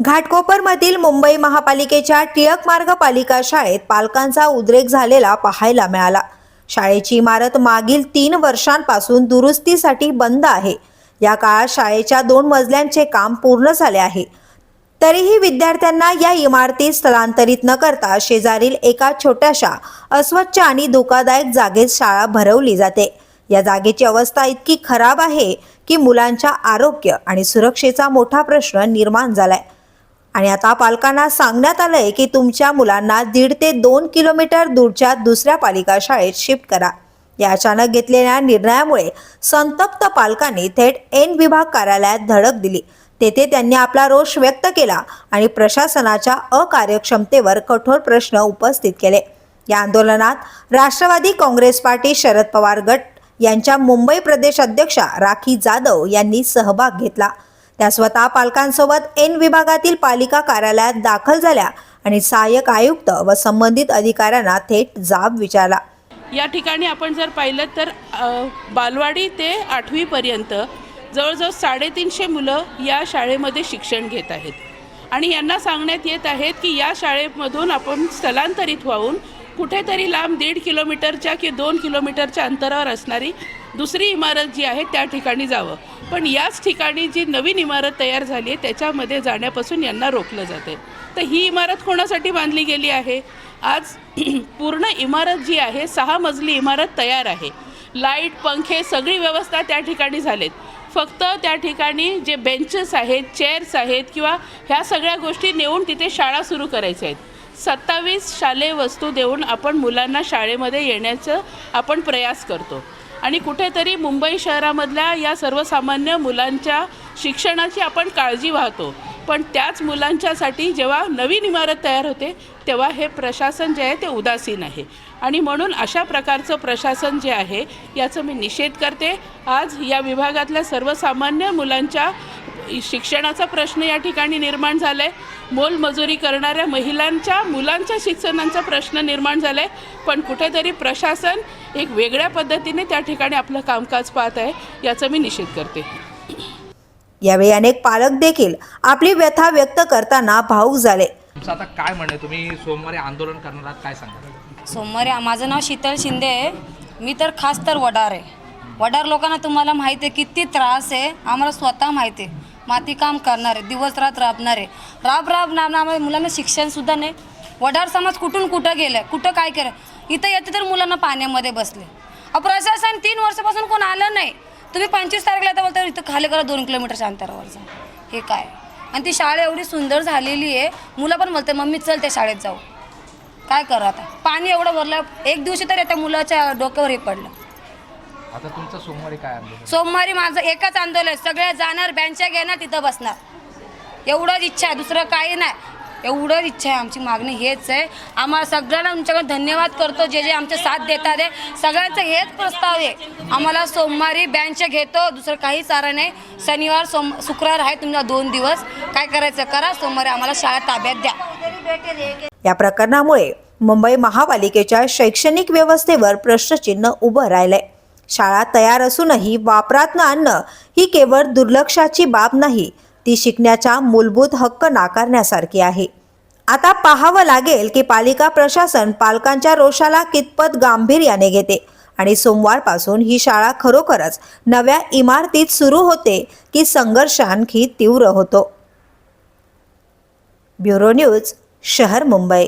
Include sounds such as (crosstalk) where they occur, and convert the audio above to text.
घाटकोपरमधील मुंबई महापालिकेच्या टिळक मार्ग पालिका शाळेत पालकांचा उद्रेक झालेला पाहायला मिळाला. शाळेची इमारत मागील तीन वर्षांपासून दुरुस्तीसाठी बंद आहे. या काळात शाळेच्या दोन मजल्यांचे काम पूर्ण झाले आहे. तरीही विद्यार्थ्यांना या इमारतीत स्थलांतरित न करता शेजारील एका छोट्याशा अस्वच्छ आणि धोकादायक जागेत शाळा भरवली जाते. या जागेची अवस्था इतकी खराब आहे की मुलांच्या आरोग्य आणि सुरक्षेचा मोठा प्रश्न निर्माण झालाय. आणि आता पालकांना सांगण्यात आलंय की तुमच्या मुलांना दीड ते दोन किलोमीटर दूरच्या दुसऱ्या पालिका शाळेत शिफ्ट करा. या अचानक घेतलेल्या निर्णयामुळे संतप्त पालकांनी थेट एन विभाग कार्यालयात धडक दिली. तेथे त्यांनी आपला रोष व्यक्त केला आणि प्रशासनाच्या अकार्यक्षमतेवर कठोर प्रश्न उपस्थित केले. या आंदोलनात राष्ट्रवादी काँग्रेस पार्टी शरद पवार गट यांच्या मुंबई प्रदेश अध्यक्षा राखी जाधव यांनी सहभाग घेतला. त्या स्वतः पालकांसोबत एन विभागातील पालिका कार्यालयात दाखल झाल्या आणि सहाय्यक आयुक्त व संबंधित अधिकाऱ्यांना थेट जाब विचारला. या ठिकाणी आपण जर पाहिलं तर बालवाडी ते आठवीपर्यंत जवळजवळ साडेतीनशे मुलं या शाळेमध्ये शिक्षण घेत आहेत. आणि यांना सांगण्यात येत आहेत की या शाळेमधून आपण स्थलांतरित व्हावून कुठेतरी लांब दीड किलोमीटरच्या की दोन किलोमीटरच्या अंतरावर असणारी दुसरी इमारत जी आहे त्या ठिकाणी जावं. पण याच ठिकाणी जी नवीन इमारत तयार झाली आहे त्याच्यामध्ये जाण्यापासून यांना रोखलं जाते तर ही इमारत कोणासाठी बांधली गेली आहे? आज (clears throat) पूर्ण इमारत जी आहे सहा मजली इमारत तयार आहे. लाइट पंखे सगळी व्यवस्था त्या ठिकाणी झालेत. फक्त त्या ठिकाणी जे बेंचेस आहेत चेअर्स आहेत किंवा ह्या सगळ्या गोष्टी नेऊन तिथे शाळा सुरू करायच्या आहेत. सत्तावीस शालेय वस्तू देऊन आपण मुलांना शाळेमध्ये येण्याचं आपण प्रयास करतो. आणि कुठेतरी मुंबई शहरामधल्या या सर्वसामान्य मुलांच्या शिक्षणाची आपण काळजी वाहतो. पण त्याच मुलांच्यासाठी जेव्हा नवीन इमारत तयार होते तेव्हा हे प्रशासन जे आहे ते उदासीन आहे. आणि म्हणून अशा प्रकारचं प्रशासन जे आहे याचं मी निषेध करते. आज या विभागातल्या सर्वसामान्य मुलांच्या शिक्षणाचा प्रश्न या ठिकाणी निर्माण झाला आहे मोलमजुरी करणाऱ्या महिलांच्या मुलांच्या शिक्षणाचा प्रश्न निर्माण झाला आहे पण कुठेतरी प्रशासन एक वेगळ्या पद्धतीने त्या ठिकाणी आपलं कामकाज पाहत आहे याचा मी निषेध करते. यावेळी अनेक पालक देखील आपली व्यथा व्यक्त करताना भाऊक झाले. आता काय म्हणणं तुम्ही सोमवारी आंदोलन करणार आहात काय सांगा सोमवारी माझं नाव शीतल शिंदे आहे. मी तर खास तर वडार आहे. वडार लोकांना तुम्हाला माहिती आहे किती त्रास आहे आम्हाला स्वतः माहिती आहे. माती काम करणार आहे दिवस रात राबणार. आहे राब राब नामनामध्ये मुलांना शिक्षणसुद्धा नाही. वडार समाज कुठून कुठं गेलं कुठं काय केलं? इथं येते तर मुलांना पाण्यामध्ये बसले. प्रशासन तीन वर्षापासून कोण आलं नाही. तुम्ही पंचवीस तारखेला आता बोलता इथं खाली करा दोन किलोमीटरच्या अंतरावर जा. हे काय? आणि ती शाळा एवढी सुंदर झालेली आहे. मुलं पण बोलते मम्मी चल त्या शाळेत जाऊ. काय करू आता? पाणी एवढं भरलं एक दिवशी तरी त्या मुलाच्या डोक्यावर हे पडलं. आता तुमचं सोमवारी काय आंदोलन? सोमवारी माझं एकच आंदोलन आहे. सगळे जाणार बेंच्या घेणार तिथं बसणार. एवढंच इच्छा आहे. दुसरं काही नाही. एवढंच इच्छा आहे आमची मागणी हेच आहे. आम्हाला सगळ्यांना तुमच्याकडे धन्यवाद करतो. जे जे आमचे साथ देतात आहे सगळ्यांचं हेच प्रस्ताव आहे. आम्हाला सोमवारी बेंच घेतो. दुसरं काही चारा नाही. शनिवार सोम शुक्रवार आहे तुमचा दोन दिवस. काय करायचं? करा. सोमवारी आम्हाला शाळा ताब्यात द्या. या प्रकरणामुळे मुंबई महापालिकेच्या शैक्षणिक व्यवस्थेवर प्रश्नचिन्ह उभं राहिलंय. शाळा तयार असूनही वापरात न आणणं ही केवळ दुर्लक्षाची बाब नाही ती शिकण्याचा मूलभूत हक्क नाकारण्यासारखी आहे. आता पाहावं लागेल की पालिका प्रशासन पालकांच्या रोषाला कितपत गांभीर्याने घेते आणि सोमवारपासून ही शाळा खरोखरच नव्या इमारतीत सुरू होते की संघर्ष आणखी तीव्र होतो. ब्युरो न्यूज शहर मुंबई.